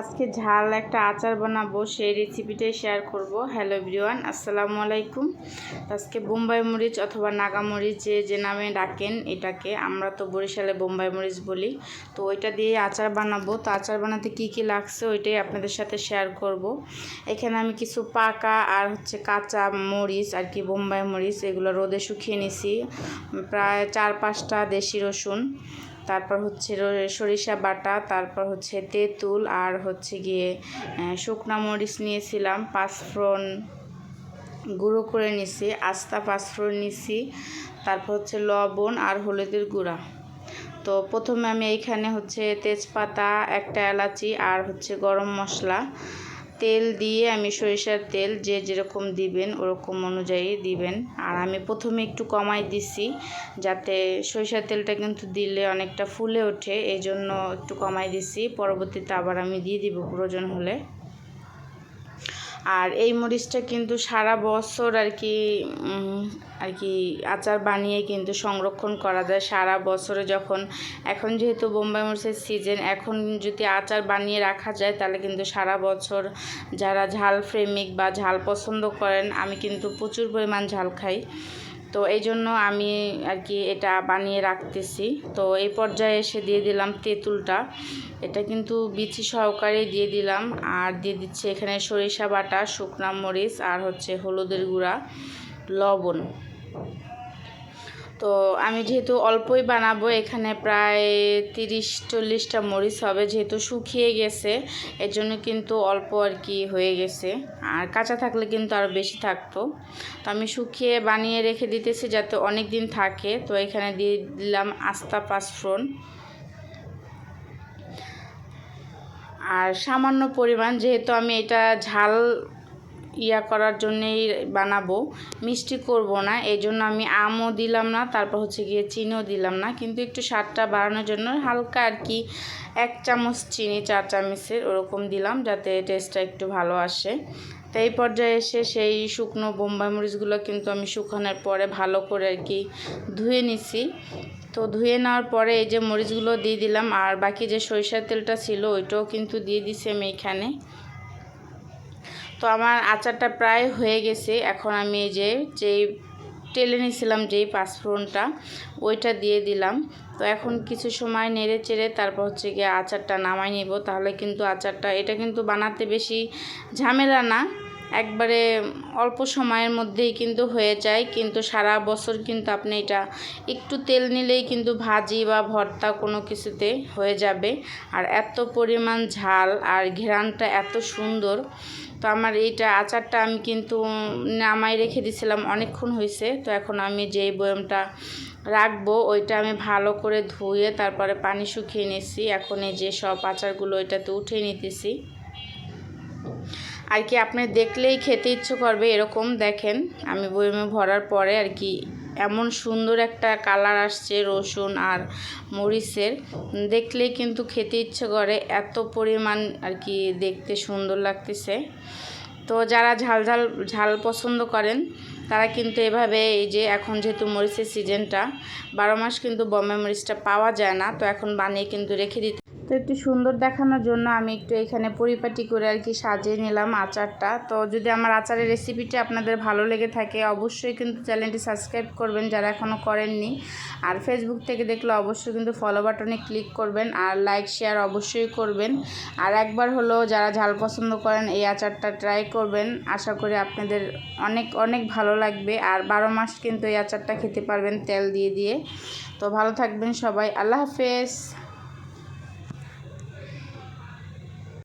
আজকে ঝাল একটা আচার বানাবো, সেই রেসিপিটাই শেয়ার করব। হ্যালো এভরিওয়ান আসসালামু আলাইকুম। আজকে বোম্বাই মরিচ অথবা নাগা মরিচ যে যে নামে ডাকেন, এটাকে আমরা তো বরিশালে বোম্বাই মরিচ বলি। তো ওইটা দিয়ে আচার বানাবো। তো আচার বানাতে কি কি লাগছে ওইটাই আপনাদের সাথে শেয়ার করব। এখানে আমি কিছু পাকা আর হচ্ছে কাঁচা মরিচ আর কি, বোম্বাই মরিচ, এগুলো রোদে শুকিয়ে নিছি। প্রায় চার পাঁচটা দেশি রসুন। তারপর হচ্ছে সরিষা বাটা, তারপর হচ্ছে তেঁতুল, আর হচ্ছে গিয়ে শুকনা মরিচ নিয়েছিলাম, পাঁচফোড়ন গুঁড়ো করে নিছি, আস্তা পাঁচফোড়ন নিছি, তারপর হচ্ছে লবণ আর হলুদের গুঁড়া। তো প্রথমে আমি এইখানে হচ্ছে তেজপাতা, একটা এলাচি, আর হচ্ছে গরম মশলা। তেল দিয়ে আমি সরিষার তেল যে যেরকম দিবেন, ওরকম অনুযায়ী দিবেন। আর আমি প্রথমে একটু কমাই দিছি, যাতে সরিষার তেলটা কিন্তু দিলে অনেকটা ফুলে ওঠে এই জন্য একটু কমাই দিছি। পরবর্তীতে আবার আমি দিয়ে দিব প্রয়োজন হলে। আর এই মরিচটা কিন্তু সারা বছর আর কি আর কি আচার বানিয়ে কিন্তু সংরক্ষণ করা যায় সারা বছরে যখন। এখন যেহেতু বোম্বাই মরিচের সিজন এখন যদি আচার বানিয়ে রাখা যায় তাহলে কিন্তু সারা বছর যারা ঝাল প্রেমিক বা ঝাল পছন্দ করেন, আমি কিন্তু প্রচুর পরিমাণ ঝাল খাই। তো এই জন্য আমি আর কি এটা বানিয়ে রাখতেছি। তো এই পর্যায়ে এসে দিয়ে দিলাম তেঁতুলটা। এটা কিন্তু বিচি সহকারে দিয়ে দিলাম। আর দিয়ে দিচ্ছে এখানে সরিষা বাটা, শুকনা মরিচ আর হচ্ছে হলুদের গুঁড়া, লবণ। তো আমি যেহেতু অল্পই বানাবো, এখানে প্রায় তিরিশ চল্লিশটা মরিচ হবে, যেহেতু শুকিয়ে গেছে এর জন্য কিন্তু অল্প আর কি হয়ে গেছে। আর কাঁচা থাকলে কিন্তু আরও বেশি থাকতো। তো আমি শুকিয়ে বানিয়ে রেখে দিতেছি যাতে অনেক দিন থাকে। তো এখানে দিয়ে দিলাম আস্তা পাঁচফোড়ন। আর সামান্য পরিমাণ, যেহেতু আমি এটা ঝাল ইয়া করার জন্যেই বানাবো। মিষ্টি করব না এই জন্য আমি আমও দিলাম না, তারপর হচ্ছে গিয়ে চিনিও দিলাম না। কিন্তু একটু স্বাদটা বাড়ানোর জন্য হালকা আর কি এক চামচ চিনি, চার চামচের ওরকম দিলাম যাতে টেস্টটা একটু ভালো আসে। তো এই পর্যায়ে এসে সেই শুকনো বোম্বাই মরিচগুলো কিন্তু আমি শুকানোর পরে ভালো করে আর কি ধুয়ে নিছি। তো ধুয়ে নেওয়ার পরে এই যে মরিচগুলো দিয়ে দিলাম, আর বাকি যে সরিষার তেলটা ছিল ওইটাও কিন্তু দিয়ে দিছি আমি এখানে। তো আমার আচারটা প্রায় হয়ে গেছে। এখন আমি এই যে, যেই টেলে নিয়েছিলাম যেই পাঁচফোড়নটা, ওইটা দিয়ে দিলাম। তো এখন কিছু সময় নেড়ে চেড়ে তারপর হচ্ছে গিয়ে আচারটা নামাই নিব। তাহলে কিন্তু আচারটা, এটা কিন্তু বানাতে বেশি ঝামেলা না। একবারে অল্প সময়ের মধ্যেই কিন্তু হয়ে যায়। কিন্তু সারা বছর কিন্তু আপনি এটা একটু তেল নিলেই কিন্তু ভাজি বা ভর্তা কোনো কিছুতে হয়ে যাবে। আর এত পরিমাণ ঝাল আর ঘেরানটা এত সুন্দর। তো আমার এইটা আচারটা আমি কিন্তু নামাই রেখে দিছিলাম, অনেকক্ষণ হয়েছে তো এখন আমি যেই বয়মটা রাখব, ওইটা আমি ভালো করে ধুয়ে তারপরে পানি শুকিয়ে নিছি এখন এই যে সব আচারগুলো ওইটাতে উঠে নিতেছি। আর কি আপনি দেখলেই খেতে ইচ্ছে করবে এরকম, দেখেন। আমি বয়মে ভরার পরে আর কি এমন সুন্দর একটা কালার আসছে রসুন আর মরিচের। দেখলেই কিন্তু খেতে ইচ্ছে করে, এত পরিমাণ আর কি দেখতে সুন্দর লাগতেছে। তো যারা ঝাল ঝাল ঝাল পছন্দ করেন, তারা কিন্তু এভাবে এই যে এখন যেহেতু মরিচের সিজনটা বারো মাস কিন্তু বম্বে মরিচটা পাওয়া যায় না, তো এখন বানিয়ে কিন্তু রেখে দিতে তো একটু সুন্দর দেখানোর জন্য আমি একটু এখানে পরিপাটি করে আর কি সাজিয়ে নিলাম আচারটা। তো যদি আমার আচারের রেসিপিটি আপনাদের ভালো লেগে থাকে, অবশ্যই কিন্তু চ্যানেলটি সাবস্ক্রাইব করবেন যারা এখনও করেননি। আর ফেসবুক থেকে দেখলে অবশ্যই কিন্তু ফলো বাটনে ক্লিক করবেন আর লাইক শেয়ার অবশ্যই করবেন। আর একবার হলো যারা ঝাল পছন্দ করেন, এই আচারটা ট্রাই করবেন। আশা করি আপনাদের অনেক অনেক ভালো লাগবে। আর বারো মাস কিন্তু এই আচারটা খেতে পারবেন তেল দিয়ে দিয়ে। তো ভালো থাকবেন সবাই। আল্লাহ হাফেজ।